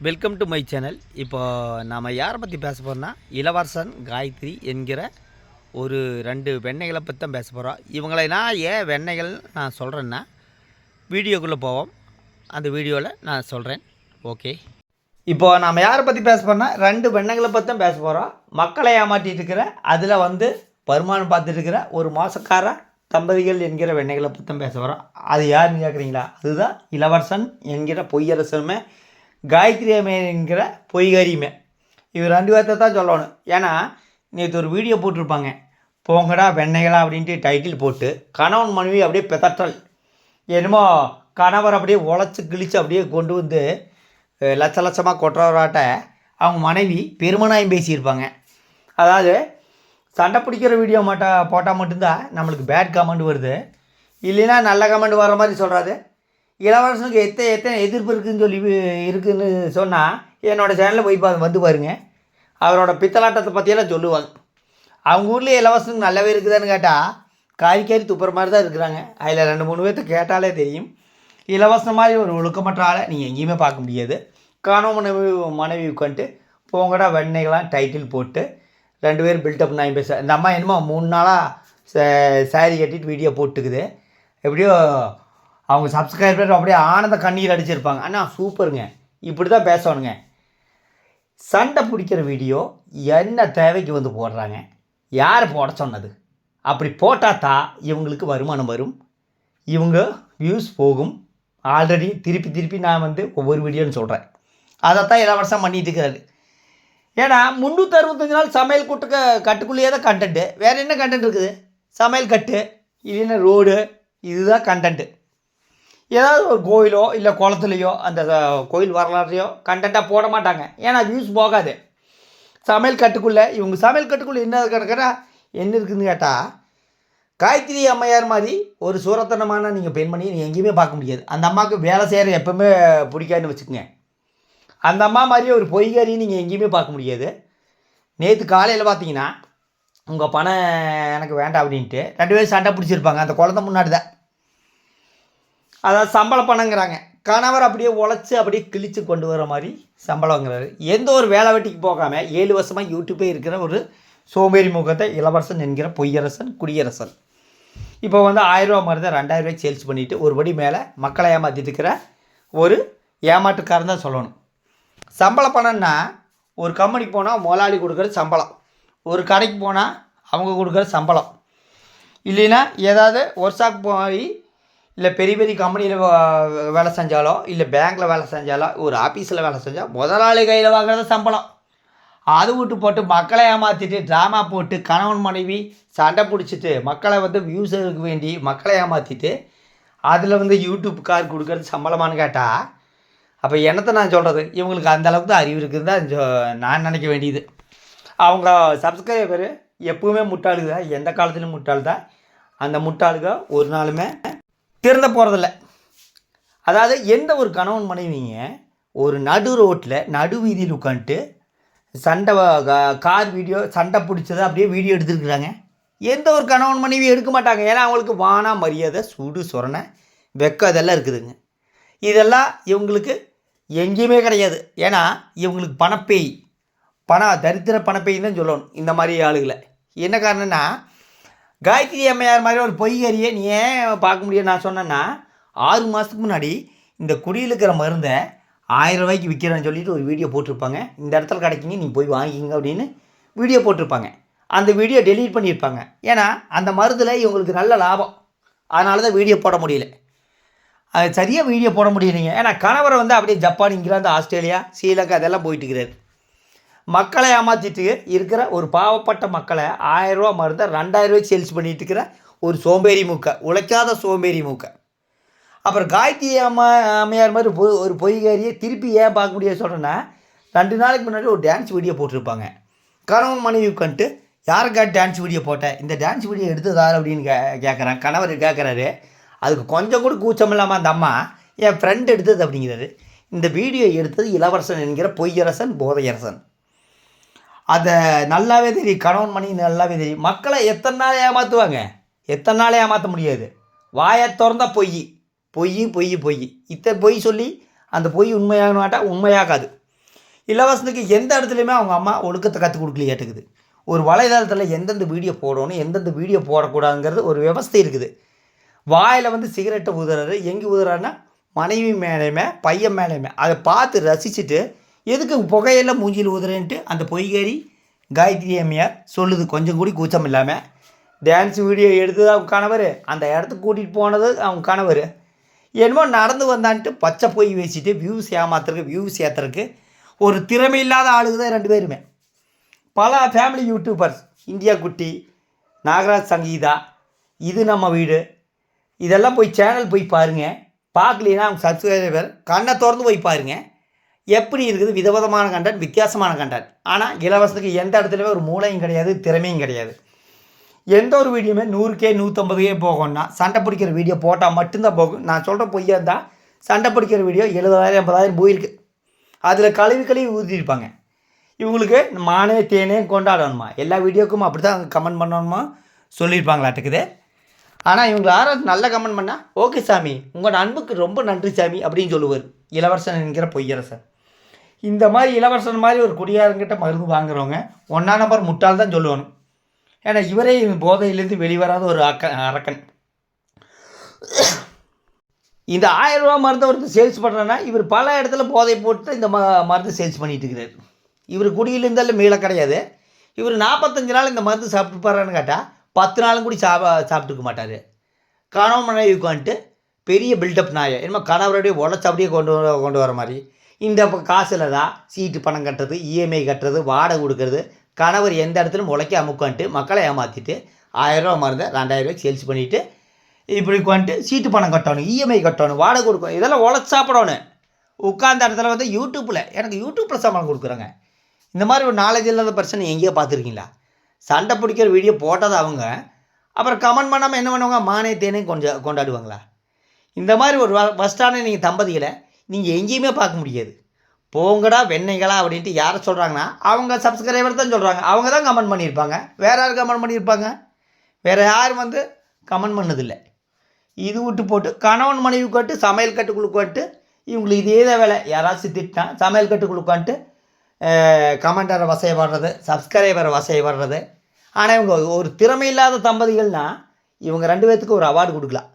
Welcome to my channel இப்போ நாம் யாரை பற்றி பேச போகிறோம்னா இளவரசன் காயத்ரி என்கிற ஒரு ரெண்டு வெண்ணெய்களை பற்றி தான் பேச போகிறோம் இவங்களை நான் ஏன் வெண்ணெய்கள் நான் சொல்கிறேன்னா வீடியோக்குள்ளே போவோம். அந்த வீடியோவில் நான் சொல்கிறேன் ஓகே இப்போ நாம் யாரை பற்றி பேச போகிறோம்னா ரெண்டு வெண்ணெய்களை பற்றி தான் பேச போகிறோம் மக்களை ஏமாற்றிட்டு இருக்கிற அதில் வந்து வருமானம் பார்த்துட்டு இருக்கிற ஒரு மோசக்கார தம்பதிகள் என்கிற வெண்ணெய்களை பற்றி தான் பேச போகிறோம் அது யாருன்னு கேட்குறீங்களா அதுதான் இளவரசன் என்கிற பொய்யரசனுமே காயத்ரி அம்மையங்கிற என்கிற இவர் ரெண்டு பேர்த்த தான் சொல்லணும். ஏன்னா நேற்று ஒரு வீடியோ போட்டிருப்பாங்க. போங்கடா வெண்ணைகளா அப்படின்ட்டு டைட்டில் போட்டு கணவன் மனைவி அப்படியே பெதற்றல். என்னமோ கணவர் அப்படியே உழைச்சி கிழிச்சு அப்படியே கொண்டு வந்து லட்ச லட்சமாக கொட்டுறவராட்ட அவங்க மனைவி பெருமனாயம் பேசியிருப்பாங்க. அதாவது சண்டை பிடிக்கிற வீடியோ மட்டும் போட்டால் மட்டும்தான் நம்மளுக்கு பேட் கமெண்ட் வருது. இல்லைன்னா நல்ல கமெண்ட் வர மாதிரி சொல்கிறாரு இளவரசனுக்கு எத்தனை எத்தனை எதிர்ப்பு இருக்குதுன்னு சொல்லி இருக்குதுன்னு சொன்னால் என்னோடய சேனலில் போய் பா வந்து பாருங்க. அவரோட பித்தலாட்டத்தை பற்றியெல்லாம் சொல்லுவாங்க. அவங்க ஊர்லேயே இலவசனுக்கு நல்லாவே இருக்குதான்னு கேட்டால் காரி காரி துப்புற மாதிரி தான் இருக்கிறாங்க. அதில் ரெண்டு மூணு பேர்த்த கேட்டாலே தெரியும். இலவசம் மாதிரி ஒரு ஒழுக்கமற்ற ஆளை நீங்கள் எங்கேயுமே பார்க்க முடியாது. கணவன் மனைவி மனைவி உட்காந்துட்டு போங்கடா வெண்ணெய்களாம் டைட்டில் போட்டு ரெண்டு பேரும் பில்டப் நான் பேச இந்த அம்மா என்னமோ மூணு நாளாக சாரி கட்டிட்டு வீடியோ போட்டுக்குது. எப்படியோ அவங்க சப்ஸ்கிரைபர் அப்படியே ஆனந்த கண்ணீர் அடிச்சிருப்பாங்க. அண்ணா சூப்பருங்க. இப்படி தான் பேசணுங்க சண்டை பிடிக்கிற வீடியோ என்ன தேவைக்கு வந்து போடுறாங்க? யார் போட சொன்னது? அப்படி போட்டால் தான் இவங்களுக்கு வருமானம் வரும். இவங்க வியூஸ் போகும். ஆல்ரெடி திருப்பி திருப்பி நான் வந்து ஒவ்வொரு வீடியோன்னு சொல்கிறேன் அதைத்தான் இலவசம் பண்ணிகிட்டு இருக்கிறாரு ஏன்னா முந்நூற்றி அறுபத்தஞ்சு நாள் சமையல் கூட்டுக்க கட்டுக்குள்ளேயே தான் கண்டென்ட்டு வேறு என்ன கண்டென்ட் இருக்குது? சமையல் கட்டு இல்லைன்னா ரோடு இதுதான் கண்டென்ட்டு ஏதாவது ஒரு கோயிலோ இல்லை குளத்துலையோ அந்த கோயில் வரலாற்றையோ கண்டென்ட்டாக போட மாட்டாங்க. ஏன்னா வியூஸ் போகாது. சமையல் கட்டுக்குள்ளே இவங்க சமையல் கட்டுக்குள்ளே என்ன கிடக்கிறா என்ன இருக்குதுன்னு கேட்டால் காயத்ரி அம்மையார் மாதிரி ஒரு சூரத்தனமான நீங்கள் பெண்மணி நீங்கள் எங்கேயுமே பார்க்க முடியாது. அந்த அம்மாவுக்கு வேலை செய்கிற எப்பவுமே பிடிக்காதுன்னு வச்சுக்கோங்க. அந்த அம்மா மாதிரி ஒரு பொய்காரி நீங்கள் எங்கேயுமே பார்க்க முடியாது. நேற்று காலையில் பார்த்தீங்கன்னா உங்கள் பணம் எனக்கு வேண்டாம் அப்படின்ட்டு ரெண்டு பேரும் சண்டை பிடிச்சிருப்பாங்க. அந்த குழந்தை முன்னாடி தான் அதாவது சம்பள பணங்கிறாங்க. கணவர் அப்படியே உழைச்சி அப்படியே கிழிச்சு கொண்டு வர மாதிரி சம்பளங்கிறாரு எந்த ஒரு வேலை வெட்டிக்கு போகாமல் ஏழு வருஷமாக யூடியூப்பே இருக்கிற ஒரு சோம்பேறி முகத்தை இளவரசன் என்கிற பொய்யரசன் குடியரசன். இப்போ வந்து ஆயிரரூவா மாதிரி தான் ரெண்டாயிரரூவாய்க்கு சேல்ஸ் பண்ணிவிட்டு ஒருபடி மேலே மக்களை ஏமாற்றிட்டு இருக்கிற ஒரு ஏமாற்றுக்காரன் தான் சொல்லணும். சம்பள பணம்னா ஒரு கம்பெனிக்கு போனால் முதலாளி கொடுக்குற சம்பளம். ஒரு கடைக்கு போனால் அவங்க கொடுக்குற சம்பளம். இல்லைன்னா ஏதாவது ஒர்க் ஷாப் போய் இல்லை பெரிய பெரிய கம்பெனியில் வேலை செஞ்சாலோ இல்லை பேங்க்கில் வேலை செஞ்சாலோ ஒரு ஆஃபீஸில் வேலை செஞ்சால் முதலாளி கையில் வாங்குறது சம்பளம். அது விட்டு போட்டு மக்களை ஏமாற்றிட்டு ட்ராமா போட்டு கணவன் மனைவி சண்டை பிடிச்சிட்டு மக்களை வந்து வியூஸருக்கு வேண்டி மக்களை ஏமாற்றிட்டு அதில் வந்து யூடியூப் கார் கொடுக்கறது சம்பளமானு கேட்டால் அப்போ என்னத்தை நான் சொல்கிறது இவங்களுக்கு அந்தளவுக்கு தான் அறிவு இருக்குது தான் சொ- நான் நினைக்க வேண்டியது. அவங்க சப்ஸ்கிரைபர் எப்பவுமே முட்டாளுங்க. தான் எந்த காலத்துலையும் முட்டாள் தான் அந்த முட்டாளுக ஒரு நாளுமே திருந்த போகிறதில்ல அதாவது எந்த ஒரு கணவன் மனைவிங்க ஒரு நடு ரோட்டில் நடு வீதியில் உட்காந்துட்டு சண்டை கா- கார் வீடியோ சண்டை பிடிச்சதை அப்படியே வீடியோ எடுத்துருக்குறாங்க. எந்த ஒரு கணவன் மனைவி எடுக்க மாட்டாங்க. ஏன்னா அவங்களுக்கு வானா மரியாதை சுடு சொரணை வெக்கம் அதெல்லாம் இருக்குதுங்க. இதெல்லாம் இவங்களுக்கு எங்கேயுமே கிடையாது. ஏன்னா இவங்களுக்கு பணப்பேய். பண தரித்திர பணப்பேய் தான் சொல்லணும். இந்த மாதிரி ஆளுகளை. என்ன காரணம்னா காயத்ரி அம்மையார் மாதிரி ஒரு பொய்கறியை நீ ஏன் பார்க்க முடியும் நான் சொன்னேன்னா ஆறு மாதத்துக்கு முன்னாடி இந்த குடியில் இருக்கிற மருந்தை ஆயிரம் ரூபாய்க்கு விற்கிறேன்னு சொல்லிட்டு ஒரு வீடியோ போட்டிருப்பாங்க. இந்த இடத்துல கிடைக்குங்க நீ போய் வாங்கிக்கிங்க அப்படின்னு வீடியோ போட்டிருப்பாங்க. அந்த வீடியோ டெலீட் பண்ணியிருப்பாங்க. ஏன்னா அந்த மருந்தில் இவங்களுக்கு நல்ல லாபம். அதனால தான் வீடியோ போட முடியல. அது சரியாக வீடியோ போட முடியலைங்க. ஏன்னா கணவரை வந்து அப்படியே ஜப்பான் இங்கிலாந்து ஆஸ்திரேலியா ஸ்ரீலங்கா அதெல்லாம் போயிட்டுருக்கிறாரு மக்களை ஏமாற்றிட்டு இருக்கிற ஒரு பாவப்பட்ட மக்களை ஆயிரரூவா மருந்தை ரெண்டாயிரம் ரூபாய்க்கு சேல்ஸ் பண்ணிட்டு இருக்கிற ஒரு சோம்பேறி மூக்க உழைக்காத சோம்பேறி மூக்க. அப்புறம் காயத்ரி அம்மா அம்மையார் மாதிரி பொ ஒரு பொய்காரியை திருப்பி ஏன் பார்க்க முடியாது சொல்கிறேன்னா ரெண்டு நாளைக்கு முன்னாடி ஒரு டான்ஸ் வீடியோ போட்டிருப்பாங்க. கணவன் மனைவி உட்காந்துட்டு யாருக்கா டான்ஸ் வீடியோ போட்டேன் இந்த டான்ஸ் வீடியோ எடுத்ததார் அப்படின்னு கே கேட்குறேன் கணவர் கேட்குறாரு அதுக்கு கொஞ்சம் கூட கூச்சம் இல்லாமல் அந்த அம்மா என் ஃப்ரெண்ட் எடுத்தது அப்படிங்கிறாரு. இந்த வீடியோ எடுத்தது இளவரசன் என்கிற பொய்யரசன் போதையரசன். அதை நல்லாவே தெரியும். கணவன் மணி நல்லாவே தெரியும். மக்களை எத்தனை நாள் ஏமாற்றுவாங்க எத்தனை நாள் ஏமாற்ற முடியாது. வாயை திறந்தா பொய். பொய் பொய் பொய். இத்தனை பொய் சொல்லி அந்த பொய் உண்மையாக மாட்டால் உண்மையாகாது. இளவரசனுக்கு எந்த இடத்துலையுமே அவங்க அம்மா ஒழுக்கத்தை கற்றுக் கொடுக்கலையாட்டுக்குது ஒரு வலைதளத்தில் எந்தெந்த வீடியோ போடணும் எந்தெந்த வீடியோ போடக்கூடாதுங்கிறது ஒரு விவஸ்தை இருக்குது. வாயில் வந்து சிகரெட்டை ஊதுறாரு. எங்கே ஊதுறாருன்னா மனைவி மேலேயுமே பையன் மேலேயுமே. அதை பார்த்து ரசிச்சுட்டு எதுக்கு புகையெல்லாம் மூஞ்சியில் ஊதுறேன்ட்டு அந்த பொய்கேரி காயத்ரி அம்மையார் சொல்லுது. கொஞ்சம் கூடி கூச்சம் இல்லாமல் டான்ஸ் வீடியோ எடுத்தது அவங்க கணவர். அந்த இடத்துக்கு கூட்டிகிட்டு போனது அவங்க கணவர். என்னமோ நடந்து வந்தான்ட்டு பச்சை பொய் வச்சுட்டு வியூஸ் ஏமாத்துறதுக்கு வியூஸ் ஏற்றுறதுக்கு ஒரு திறமை இல்லாத ஆளுங்க தான் ரெண்டு பேருமே. பல ஃபேமிலி யூடியூபர்ஸ் இந்தியா குட்டி நாகராஜ் சங்கீதா இது நம்ம வீடு. இதெல்லாம் போய் சேனல் போய் பாருங்கள் பார்க்கலனா அவங்க சப்ஸ்கிரைபர் கண்ணை திறந்து போய் பாருங்கள் எப்படி இருக்குது? விதவிதமான கண்டென்ட் வித்தியாசமான கண்டென்ட் ஆனால் இலவசத்துக்கு எந்த இடத்துலையுமே ஒரு மூளையும் கிடையாது திறமையும் கிடையாது. எந்த ஒரு வீடியோமே நூறுக்கே நூற்றம்பதுக்கே போகும்னா சண்டை பிடிக்கிற வீடியோ போட்டால் மட்டும்தான் போகும். நான் சொல்கிற பொய்யா இருந்தால் சண்டை பிடிக்கிற வீடியோ எழுபதாயிரம் எண்பதாயிரம் போயிருக்கு அதில் கழுவி கழுவி ஊற்றிருப்பாங்க இவங்களுக்கு மானே தேனே கொண்டாடணுமா? எல்லா வீடியோக்கும் அப்படி தான் கமெண்ட் பண்ணணுமா சொல்லியிருப்பாங்களாட்டுக்குது ஆனால் இவங்க யாராவது நல்ல கமெண்ட் பண்ணால் ஓகே சாமி உங்கள் அன்புக்கு ரொம்ப நன்றி சாமி அப்படின்னு சொல்லுவார். இளவரசன் என்கிற பொய்யரசன். இந்த மாதிரி இளவரசன் மாதிரி ஒரு குடியாரங்கிட்ட மருந்து வாங்குறவங்க ஒன்றா நம்பர் முட்டாள் தான் சொல்லுவணும் ஏன்னா இவரே போதையிலேருந்து வெளிவராத ஒரு அக்க அரக்கன். இந்த ஆயிரம் ரூபா மருந்தை ஒருத்தர் சேல்ஸ் பண்ணுறேன்னா இவர் பல இடத்துல போதை போட்டு இந்த ம மருந்து சேல்ஸ் பண்ணிட்டு இருக்கிறார். இவர் குடியிலிருந்தாலும் மீள கிடையாது. இவர் நாற்பத்தஞ்சு நாள் இந்த மருந்து சாப்பிட்டுப்பாரான்னு கேட்டால் பத்து நாளும் கூட சாப்பா சாப்பிட்டுக்க மாட்டார். கணவன் மனைவி உட்காந்துட்டு பெரிய பில்டப் நாயை என்னமோ கணவருடைய உடச்சு அப்படியே கொண்டு வர கொண்டு வர மாதிரி. இந்த காசில் தான் சீட்டு பணம் கட்டுறது இஎம்ஐ கட்டுறது வாடகை கொடுக்கறது கணவர் எந்த இடத்துலையும் உழைக்காம உட்காந்துட்டு மக்களை ஏமாற்றிட்டு ஆயிரரூவா மருந்து ரெண்டாயிரரூவா சேல்ஸ் பண்ணிவிட்டு இப்படி உட்காந்துட்டு சீட்டு பணம் கட்டணும் இஎம்ஐ கட்டணும் வாடகை கொடுக்கணும் இதெல்லாம் உழைச்சி சாப்பிடணும். உட்காந்த இடத்துல வந்து யூடியூப்பில் எனக்கு யூடியூப்பில் சம்பளம் கொடுக்குறாங்க. இந்த மாதிரி ஒரு நாலேஜ் இல்லாத பர்சன் எங்கேயோ பார்த்துருக்கீங்களா? சண்டை பிடிக்கிற வீடியோ போட்டது அவங்க. அப்புறம் கமெண்ட் பண்ணாமல் என்ன பண்ணுவாங்க? மானே தேனே கொஞ்சம் கொண்டாடுவாங்களா? இந்த மாதிரி ஒரு ஃபஸ்ட்டான நீங்கள் தம்பதிகளை நீங்கள் எங்கேயுமே பார்க்க முடியாது. போங்கடா வெண்ணைகளா அப்படின்ட்டு யாரை சொல்கிறாங்கன்னா அவங்க சப்ஸ்கிரைபர் தான் சொல்கிறாங்க அவங்க தான் கமெண்ட் பண்ணியிருப்பாங்க. வேறு யார் கமெண்ட் பண்ணியிருப்பாங்க? வேறு யாரும் வந்து கமெண்ட் பண்ணதில்லை. இது விட்டு போட்டு கணவன் மனைவி கட்டு சமையல் கட்டு உட்காந்துட்டு இவங்களுக்கு இதே தான் வேலை. யாராச்சும் திட்டினா சமையல் கட்டு உட்காந்துட்டு கமெண்டரை வசைய வர்றது சப்ஸ்கிரைபரை வசைய வர்றது. ஆனால் இவங்க ஒரு திறமை இல்லாத தம்பதிகள்னா இவங்க ரெண்டு பேர்த்துக்கு ஒரு அவார்டு கொடுக்கலாம்.